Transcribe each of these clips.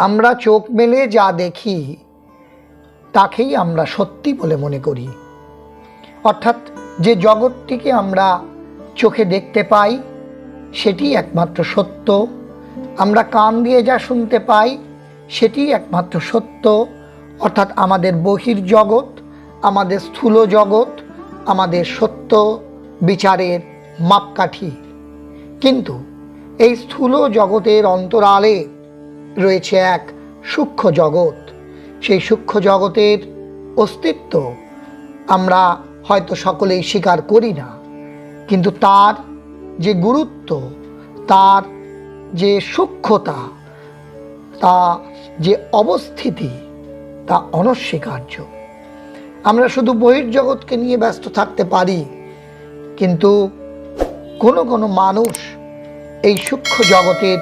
আমরা চোখ মেলে যা দেখি, তাকেই আমরা সত্যি বলে মনে করি। অর্থাৎ যে জগৎটিকে আমরা চোখে দেখতে পাই, সেটি একমাত্র সত্য। আমরা কান দিয়ে যা শুনতে পাই সেটি একমাত্র সত্য। অর্থাৎ আমাদের বহির জগৎ, আমাদের স্থূল জগৎ, আমাদের সত্য বিচারের মাপকাঠি। কিন্তু এই স্থূল জগতের অন্তরালে রয়েছে এক সূক্ষ্ম জগৎ। সেই সূক্ষ্ম জগতের অস্তিত্ব আমরা হয়তো সকলেই স্বীকার করি না। কিন্তু তার যে গুরুত্ব, তার যে সূক্ষ্মতা, তা যে অবস্থিতি, তা অনস্বীকার্য। আমরা শুধু বহির্জগৎকে নিয়ে ব্যস্ত থাকতে পারি, কিন্তু কোনো কোনো মানুষ এই সূক্ষ্ম জগতের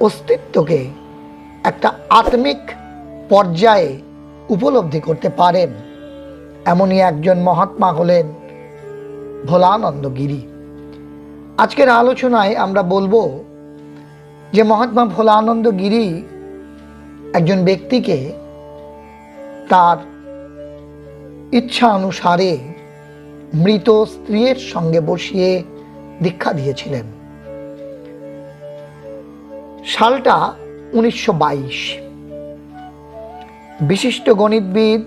অস্তিত্বকে একটা আত্মিক পর্যায়ে উপলব্ধি করতে পারেন। এমনই একজন মহাত্মা হলেন ভোলানন্দ গিরি আজকের আলোচনায় আমরা বলব যে মহাত্মা ভোলানন্দ গিরি একজন ব্যক্তিকে তার ইচ্ছা অনুসারে মৃত স্ত্রীর সঙ্গে বসিয়ে দীক্ষা দিয়েছিলেন। সালটা উনিশশো বিশিষ্ট গণিতবিদ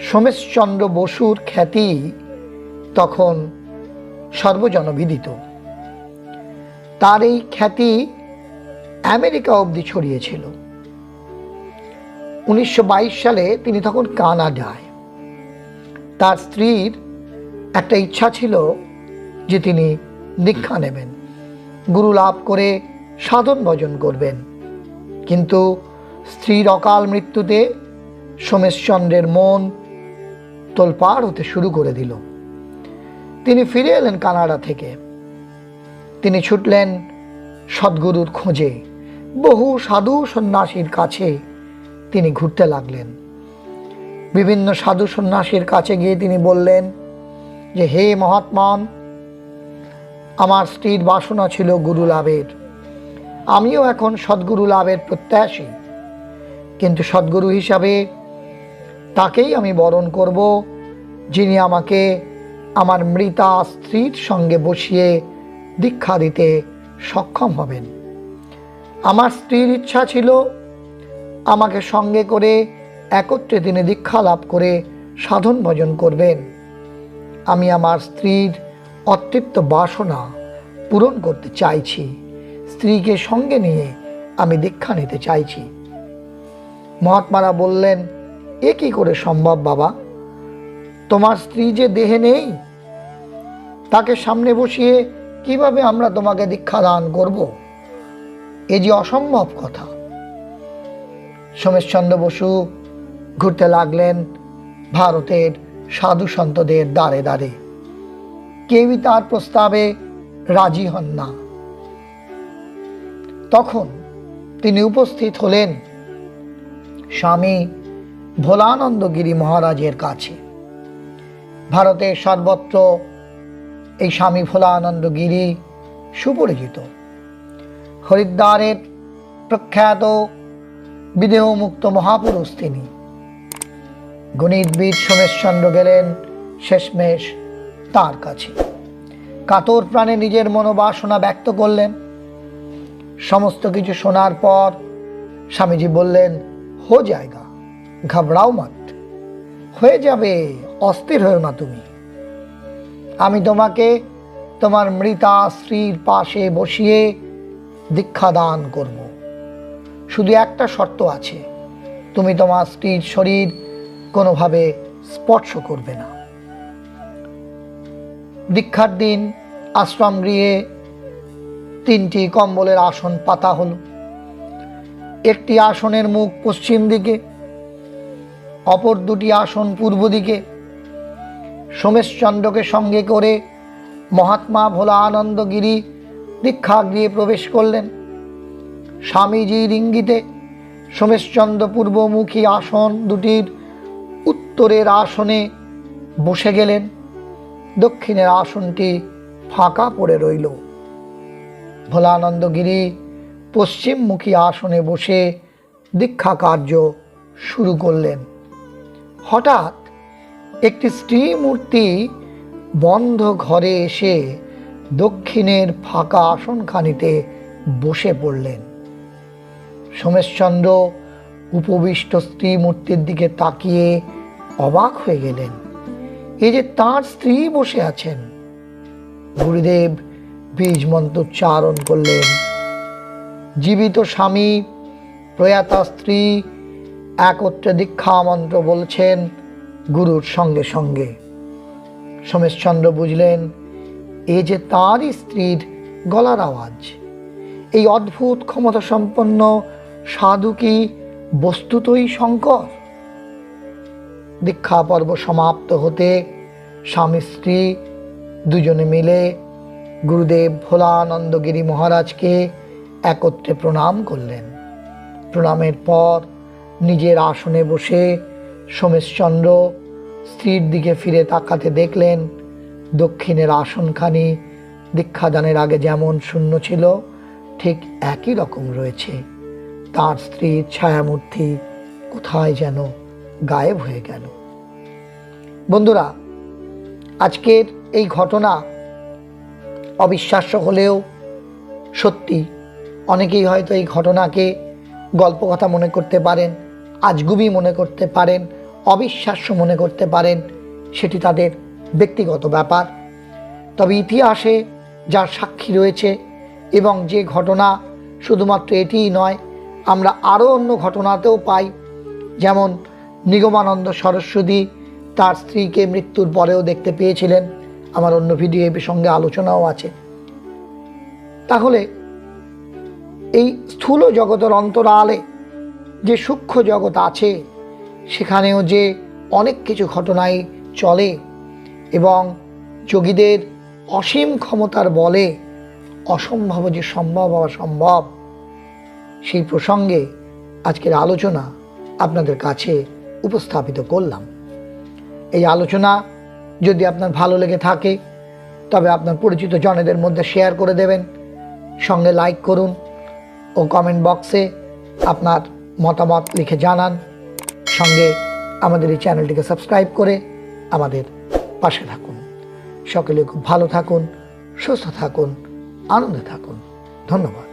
সোমেশচন্দ্র বসুর খ্যাতি তখন সর্বজনবিদিত। তার এই খ্যাতি আমেরিকা অবধি ছড়িয়েছিল। উনিশশো বাইশ সালে তিনি তখন কানাডায়। তার স্ত্রীর একটা ইচ্ছা ছিল যে তিনি দীক্ষা নেবেন। গুরু লাভ করে সাধন ভজন করবেন। কিন্তু স্ত্রীর অকাল মৃত্যুতে সোমেশচন্দ্রের মন তোলপাড় হতে শুরু করে দিল। তিনি ফিরে এলেন কানাডা থেকে। তিনি ছুটলেন সদ্গুরুর খোঁজে। বহু সাধু সন্ন্যাসীর কাছে তিনি ঘুরতে লাগলেন। বিভিন্ন সাধু সন্ন্যাসীর কাছে গিয়ে তিনি বললেন যে, হে মহাত্মান আমার স্ত্রীর বাসনা ছিল গুরু লাভের আমিও এখন সদ্গুরু লাভের প্রত্যাশী। কিন্তু সদ্গুরু হিসাবে তাকেই আমি বরণ করব, যিনি আমাকে আমার মৃতা স্ত্রীর সঙ্গে বসিয়ে দীক্ষা দিতে সক্ষম হবেন। আমার স্ত্রীর ইচ্ছা ছিল আমাকে সঙ্গে করে একত্রে তিনি দীক্ষা লাভ করে সাধন ভজন করবেন। আমি আমার স্ত্রীর অতৃপ্ত বাসনা পূরণ করতে চাইছি। স্ত্রীকে সঙ্গে নিয়ে আমি দীক্ষা নিতে চাইছি। মহাত্মারা বললেন, এ কি করে সম্ভব বাবা? তোমার স্ত্রী যে দেহে নেই, তাকে সামনে বসিয়ে কীভাবে আমরা তোমাকে দীক্ষা দান করব? এ যে অসম্ভব কথা। সোমেশচন্দ্র বসু ঘুরতে লাগলেন ভারতের সাধু সন্তদের দ্বারে দ্বারে। কেউই তার প্রস্তাবে রাজি হন না। তখন তিনি উপস্থিত হলেন স্বামী ভোলানন্দগিরি মহারাজের কাছে। ভারতের সর্বত্র এই স্বামী ভোলানন্দগিরি সুপরিচিত। হরিদ্বারের প্রখ্যাত বিদেহমুক্ত মহাপুরুষ তিনি। গণিতবিদ সোমেশচন্দ্র গেলেন শেষমেশ তার কাছে। কাতর প্রাণে নিজের মনোবাসনা ব্যক্ত করলেন। সমস্ত কিছু শোনার পর স্বামীজি বললেন, হো জায়গা, ঘাবড়াও মাত হয়ে যাবে, অস্থির হয়েও না তুমি। আমি তোমাকে তোমার মৃতা স্ত্রীর পাশে বসিয়ে দীক্ষা দান করব। শুধু একটা শর্ত আছে, তুমি তোমার স্ত্রীর শরীর কোনোভাবে স্পর্শ করবে না। দীক্ষার দিন আশ্রম গৃহে তিনটি কম্বলের আসন পাতা হলো। একটি আসনের মুখ পশ্চিম দিকে, অপর দুটি আসন পূর্ব দিকে। সোমেশচন্দ্রকে সঙ্গে করে মহাত্মা ভোলা আনন্দগিরি দীক্ষা দীক্ষাগৃহে প্রবেশ করলেন। স্বামীজির ইঙ্গিতে সোমেশচন্দ্র পূর্বমুখী আসন দুটির উত্তরের আসনে বসে গেলেন। দক্ষিণের আসনটি ফাঁকা পড়ে রইল। ভোলানন্দগিরি পশ্চিমমুখী আসনে বসে দীক্ষা কার্য শুরু করলেন। হঠাৎ একটি স্ত্রী মূর্তি বন্ধ ঘরে এসে দক্ষিণের ফাঁকা আসনখানিতে বসে পড়লেন। সোমেশচন্দ্র উপবিষ্ট স্ত্রী মূর্তির দিকে তাকিয়ে অবাক হয়ে গেলেন। এই যে তার স্ত্রী বসে আছেন, গুরুদেব বীজ মন্ত্রোচ্চারণ করলেন। জীবিত স্বামী প্রয়াতা স্ত্রী একত্রে দীক্ষা মন্ত্র বলছেন গুরুর সঙ্গে সঙ্গে। সোমেশচন্দ্র বুঝলেন, এ যে তাঁরই স্ত্রীর গলার আওয়াজ, এই অদ্ভুত ক্ষমতা সম্পন্ন সাধু কি বস্তুতই শঙ্কর? দীক্ষা পর্ব সমাপ্ত হতে স্বামী স্ত্রী দুজনে মিলে গুরুদেব ভোলানন্দগিরি মহারাজকে একত্রে প্রণাম করলেন। প্রণামের পর নিজের আসনে বসে সোমেশচন্দ্র স্ত্রীর দিকে ফিরে তাকাতে দেখলেন, দক্ষিণের আসনখানি দীক্ষাদানের আগে যেমন শূন্য ছিল, ঠিক একই রকম রয়েছে। তার স্ত্রীর ছায়ামূর্তি কোথায় যেন গায়েব হয়ে গেল। বন্ধুরা, আজকের এই ঘটনা অবিশ্বাস্য হলেও সত্যি অনেকেই হয়তো এই ঘটনাকে গল্প কথা মনে করতে পারেন, আজগুবি মনে করতে পারেন, অবিশ্বাস্য মনে করতে পারেন, সেটি তাদের ব্যক্তিগত ব্যাপার। তবে ইতিহাসে যার সাক্ষী রয়েছে এবং যে ঘটনা শুধুমাত্র এটিই নয়, আমরা আরও অন্য ঘটনাতেও পাই, যেমন নিগমানন্দ সরস্বতী তার স্ত্রীকে মৃত্যুর পরেও দেখতে পেয়েছিলেন। আমার অন্য ভিডিও সঙ্গে আলোচনাও আছে। তাহলে এই স্থূল জগতের অন্তরালে যে সূক্ষ্ম জগৎ আছে, সেখানেও যে অনেক কিছু ঘটনাই চলে এবং যোগীদের অসীম ক্ষমতার বলে অসম্ভব যে সম্ভব হওয়া সম্ভব, সেই প্রসঙ্গে আজকের আলোচনা আপনাদের কাছে উপস্থাপিত করলাম। এই আলোচনা যদি আপনার ভালো লেগে থাকে, তবে আপনার পরিচিত জনেদের মধ্যে শেয়ার করে দেবেন, সঙ্গে লাইক করুন ও কমেন্ট বক্সে আপনার মতামত লিখে জানান, সঙ্গে আমাদের এই চ্যানেলটিকে সাবস্ক্রাইব করে আমাদের পাশে থাকুন। সকলে খুব ভালো থাকুন, সুস্থ থাকুন, আনন্দে থাকুন। ধন্যবাদ।